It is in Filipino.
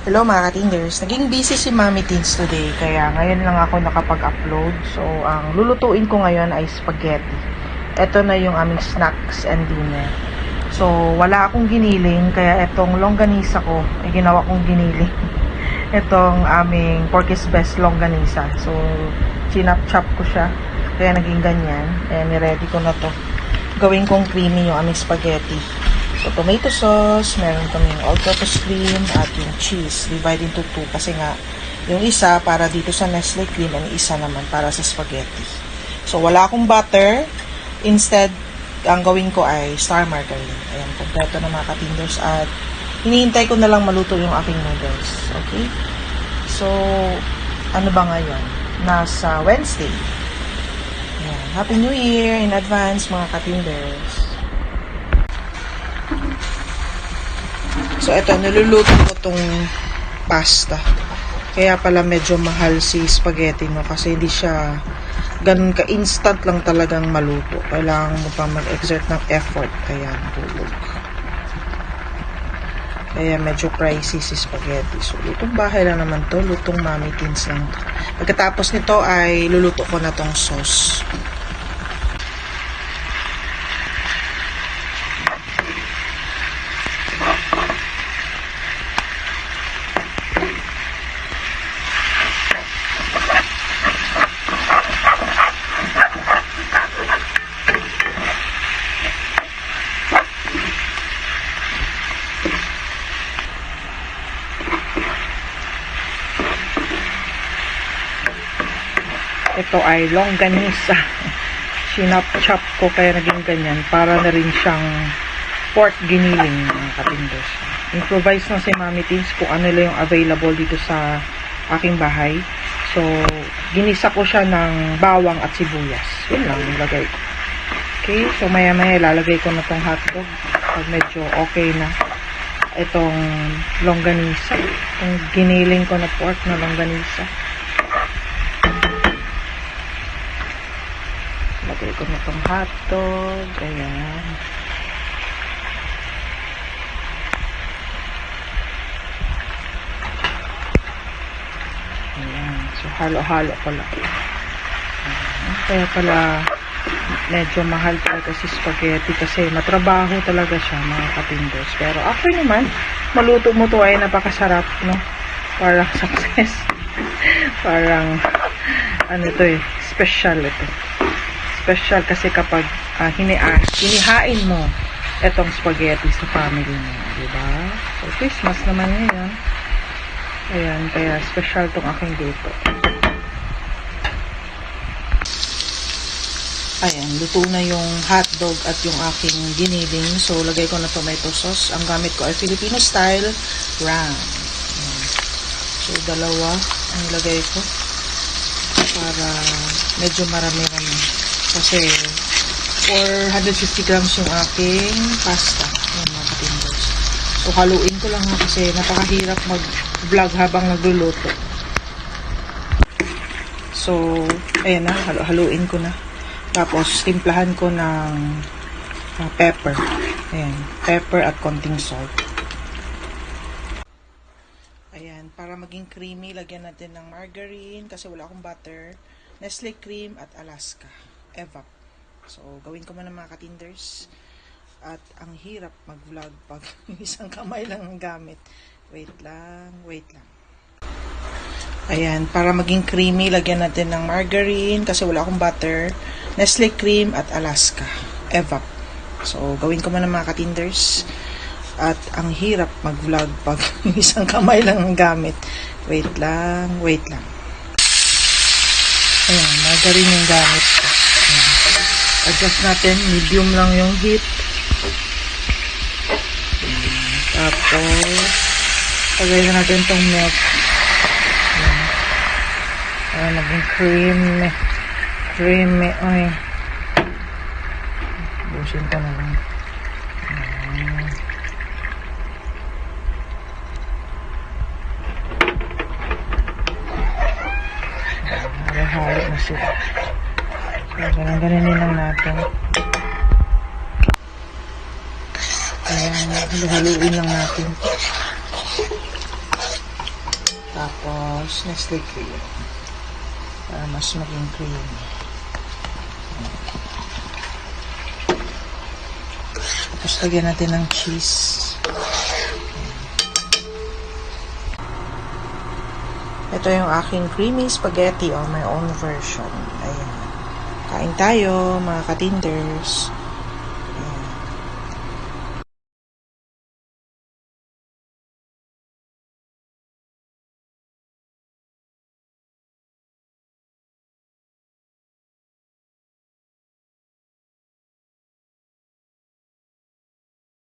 Hello mga katinders, naging busy si Mami Teens today kaya ngayon lang ako nakapag-upload. So, ang lulutuin ko ngayon ay spaghetti. Ito na yung aming snacks and dinner. So, wala akong giniling kaya itong longganisa ko ay ginawa kong giniling. Itong aming Porky's Best longganisa. So, chinap-chop ko siya kaya naging ganyan. And ready ko na to. Gawin kong creamy yung aming spaghetti. So, tomato sauce, meron kaming all-purpose cream, at yung cheese, divide into two. Kasi nga, yung isa para dito sa Nestle cream, and isa naman para sa spaghetti. So, wala akong butter. Instead, ang gawin ko ay star margarine. Ayan, kompleto na mga katinders. At, hinihintay ko na lang maluto yung aking noodles. Okay? So, ano ba ngayon? Nasa Wednesday. Ayan. Happy New Year in advance, mga katinders. So, eto, niluluto ko tong pasta. Kaya pala medyo mahal si spaghetti, no? Kasi hindi siya ganun ka-instant lang talagang maluto. Kailangan mo pa mag-exert ng effort. Kaya nahulog. Kaya medyo pricey si spaghetti. So, lutong bahay lang naman to. Lutong mami teens lang to. Pagkatapos nito ay luluto ko na tong sauce. Ito ay longganisa. Sinap-chop ko kaya naging ganyan para na rin siyang pork giniling mga katindos. Improvise na si Mami Teens kung ano lang yung available dito sa aking bahay. So, ginisa ko siya ng bawang at sibuyas. Yun lang yung lagay ko. Okay, so maya maya ilalagay ko na tong hotdog pag medyo okay na itong longganisa. Itong giniling ko na pork na longganisa. Lagay ko na itong hotdog. Ayan. Ayan. So, halo-halo lang. Ayan. Kaya pala, medyo mahal talaga si spaghetti kasi matrabaho talaga siya, mga katindos. Pero after naman, maluto mo to ay napakasarap, no? Parang success. Parang, ano to eh, special ito special kasi kapag uh, hinihain mo etong spaghetti sa family mo, di ba? So, Christmas naman ngayon. Ayan, kaya special tong aking luto. Ayan, luto na yung hotdog at yung aking giniling. So, lagay ko na tomato sauce. Ang gamit ko ay Filipino style ram. So, dalawa ang lagay ko para medyo marami-rami. Kasi 450 grams yung aking pasta. Ayan mga katimbers. So haluin ko lang ha kasi napakahirap mag-vlog habang nagluluto. So, ayan na, halu haluin ko na. Tapos, timplahan ko ng uh, pepper. Ayan, pepper at konting salt. Ayan, para maging creamy, lagyan natin ng margarine kasi wala akong butter, Nestle cream at Alaska. Evap. So, gawin ko muna mga katinders. At ang hirap mag-vlog pag isang kamay lang ang gamit. Wait lang, wait lang. Ayan, para maging creamy, lagyan natin ng margarine kasi wala akong butter, Nestle cream at Alaska. Evap. So, gawin ko muna mga katinders. At ang hirap mag-vlog pag isang kamay lang ang gamit. Wait lang, wait lang. Ayan, margarine yung gamit ko. Adjust natin, medium lang yung heat. Tapos, lagay na natin tong milk. Para maging creamy. Creamy. Ay. Busin ko na lang. Halo-halo na sila. Ganun ganun lang natin. Ayan, halu-haluin lang natin. Tapos, Nestle cream. Para mas maging creamy. Tapos, lagyan natin ng cheese. Ito yung aking creamy spaghetti on my own version. Ayan. Tayo, mga katinders.